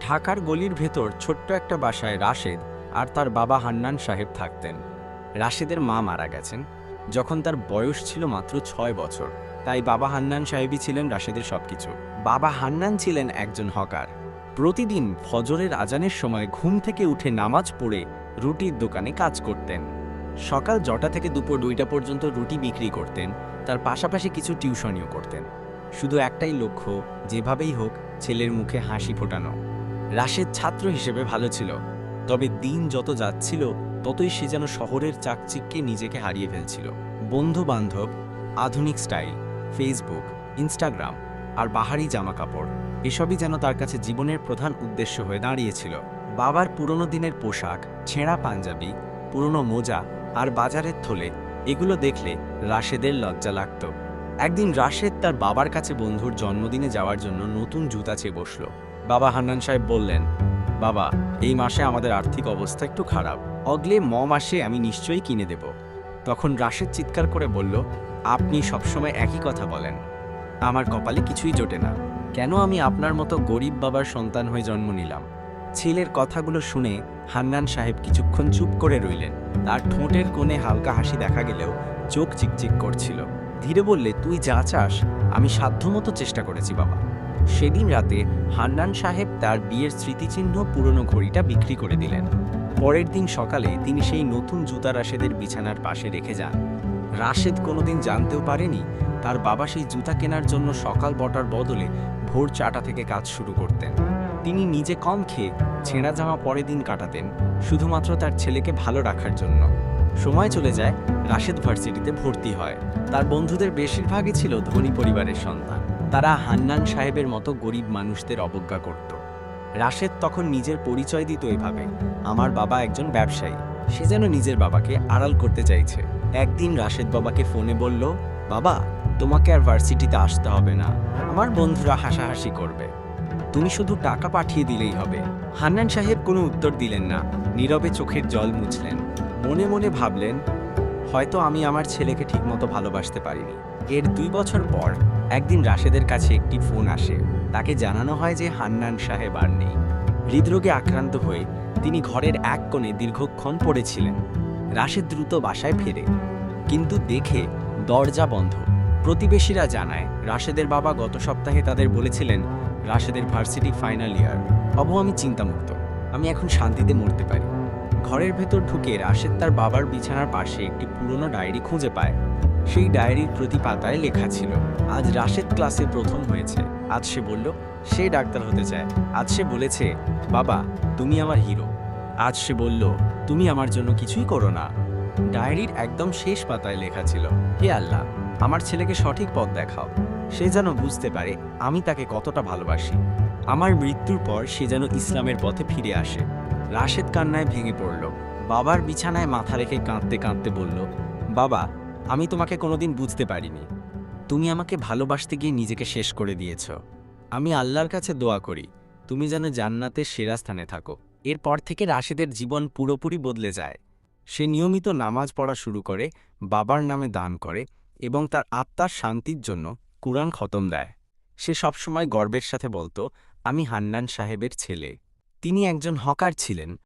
ঢাকার গলির ভেতর ছোট্ট একটা বাসায় রাশেদ আর তার বাবা হান্নান সাহেব থাকতেন। রাশেদের মা মারা গেছেন, যখন তার বয়স ছিল মাত্র ছয় বছর। তাই বাবা হান্নান সাহেবই ছিলেন রাশেদের সবকিছু। বাবা হান্নান ছিলেন একজন হকার। প্রতিদিন ফজরের আজানের সময় ঘুম থেকে উঠে নামাজ পড়ে রুটির দোকানে কাজ করতেন। সকাল জটা থেকে দুপুর দুইটা পর্যন্ত রুটি বিক্রি করতেন, তার পাশাপাশি কিছু টিউশনিও করতেন। শুধু একটাই লক্ষ্য, যেভাবেই হোক, ছেলের মুখে হাসি ফোটানো। রাশেদ ছাত্র হিসেবে ভালো ছিল। তবে দিন যত যাচ্ছিল, ততই সে যেন শহরের চাকচিককে নিজেকে হারিয়ে ফেলছিল। বন্ধু বান্ধব আধুনিক স্টাইল ফেসবুক ইনস্টাগ্রাম আর বাহারি জামা কাপড় এসবই যেন তার কাছে জীবনের প্রধান উদ্দেশ্য হয়ে দাঁড়িয়েছিল। বাবার পুরনো দিনের পোশাক, ছেঁড়া পাঞ্জাবি, পুরনো মোজা আর বাজারের থলে, এগুলো দেখলে রাশেদের লজ্জা লাগত। একদিন রাশেদ তার বাবার কাছে বন্ধুর জন্মদিনে যাওয়ার জন্য নতুন জুতা চেয়ে বসল। বাবা হান্নান সাহেব বললেন, বাবা, এই মাসে আমাদের আর্থিক অবস্থা একটু খারাপ। অগলে ম মাসে আমি নিশ্চয়ই কিনে দেব। তখন রাশেদ চিৎকার করে বলল, আপনি সবসময় একই কথা বলেন। আমার কপালে কিছুই জোটে না। কেন আমি আপনার মতো গরিব বাবার সন্তান হয়ে জন্ম নিলাম? ছেলের কথাগুলো শুনে হান্নান সাহেব কিছুক্ষণ চুপ করে রইলেন। তার ঠোঁটের কোণে হালকা হাসি দেখা গেলেও চোখ চিকচিক করছিল। ধীরে বললে, তুই যা চাস, আমি সাধ্যমতো চেষ্টা করেছি বাবা। সেদিন রাতে হান্নান সাহেব তার বিয়ের স্মৃতিচিহ্ন পুরনো ঘড়িটা বিক্রি করে দিলেন। পরের দিন সকালে তিনি সেই নতুন জুতা রাশেদের বিছানার পাশে রেখে যান। রাশেদ কোনোদিন জানতেও পারেনি তার বাবা সেই জুতা কেনার জন্য সকাল বটার বদলে ভোর চাটা থেকে কাজ শুরু করতেন। তিনি নিজে কম খেয়ে ছেঁড়া জামা পরে দিন কাটাতেন, শুধুমাত্র তার ছেলেকে ভালো রাখার জন্য। সময় চলে যায়, রাশেদ ভার্সিটিতে ভর্তি হয়। তার বন্ধুদের বেশিরভাগই ছিল ধনী পরিবারের সন্তান। তারা হান্নান সাহেবের মতো গরিব মানুষদের অবজ্ঞা করত। রাশেদ তখন নিজের পরিচয় দিত এভাবে, আমার বাবা একজন ব্যবসায়ী, সে যেন নিজের বাবাকে আড়াল করতে চাইছে। একদিন রাশেদ বাবাকে ফোনে বলল, বাবা, তোমাকে আর ভার্সিটিতে আসতে হবে না, আমার বন্ধুরা হাসাহাসি করবে। তুমি শুধু টাকা পাঠিয়ে দিলেই হবে। হান্নান সাহেব কোনো উত্তর দিলেন না, নীরবে চোখের জল মুছলেন। মনে মনে ভাবলেন হয়তো আমি আমার ছেলেকে ঠিকমতো ভালোবাসতে পারিনি। এর দুই বছর পর একদিন রাশেদের কাছে একটি ফোন আসে। তাকে জানানো হয় যে হান্নান সাহেব আর নেই। হৃদরোগে আক্রান্ত হয়ে তিনি ঘরের এক কোণে দীর্ঘক্ষণ পড়েছিলেন। রাশেদ দ্রুত বাসায় ফেরে, কিন্তু দেখে দরজা বন্ধ। প্রতিবেশীরা জানায়, রাশেদের বাবা গত সপ্তাহে তাদের বলেছিলেন, রাশেদের ভার্সিটি ফাইনাল ইয়ার। অব আমি চিন্তামুক্ত। আমি এখন শান্তিতে মরতে পারি। ঘরের ভেতর ঢুকে রাশেদ তার বাবার বিছানার পাশে একটি পুরনো ডায়েরি খুঁজে পায়। সেই ডায়েরির প্রতি পাতায় লেখা ছিল, আজ রাশেদ ক্লাসে প্রথম হয়েছে। আজ সে বলল, সে ডাক্তার হতে চায়। আজ সে বলেছে, বাবা, তুমি আমার হিরো। আজ সে বলল, তুমি আমার জন্য কিছুই করো না। ডায়েরির একদম শেষ পাতায় লেখা ছিল, হে আল্লাহ, আমার ছেলেকে সঠিক পথ দেখাও। সে যেন বুঝতে পারে, আমি তাকে কতটা ভালোবাসি। আমার মৃত্যুর পর সে যেন ইসলামের পথে ফিরে আসে। রাশেদ কান্নায় ভেঙে পড়ল। বাবার বিছানায় মাথা রেখে কাঁদতে কাঁদতে বলল, বাবা, আমি তোমাকে কোনোদিন বুঝতে পারিনি। তুমি আমাকে ভালোবাসতে গিয়ে নিজেকে শেষ করে দিয়েছ। আমি আল্লাহর কাছে দোয়া করি, তুমি যেন জান্নাতের সেরা স্থানে থাকো। এরপর থেকে রাশেদের জীবন পুরোপুরি বদলে যায়। সে নিয়মিত নামাজ পড়া শুরু করে, বাবার নামে দান করে এবং তার আত্মার শান্তির জন্য কুরআন খতম দেয়। সে সবসময় গর্বের সাথে বলতো, আমি হান্নান সাহেবের ছেলে। তিনি একজন হকার ছিলেন।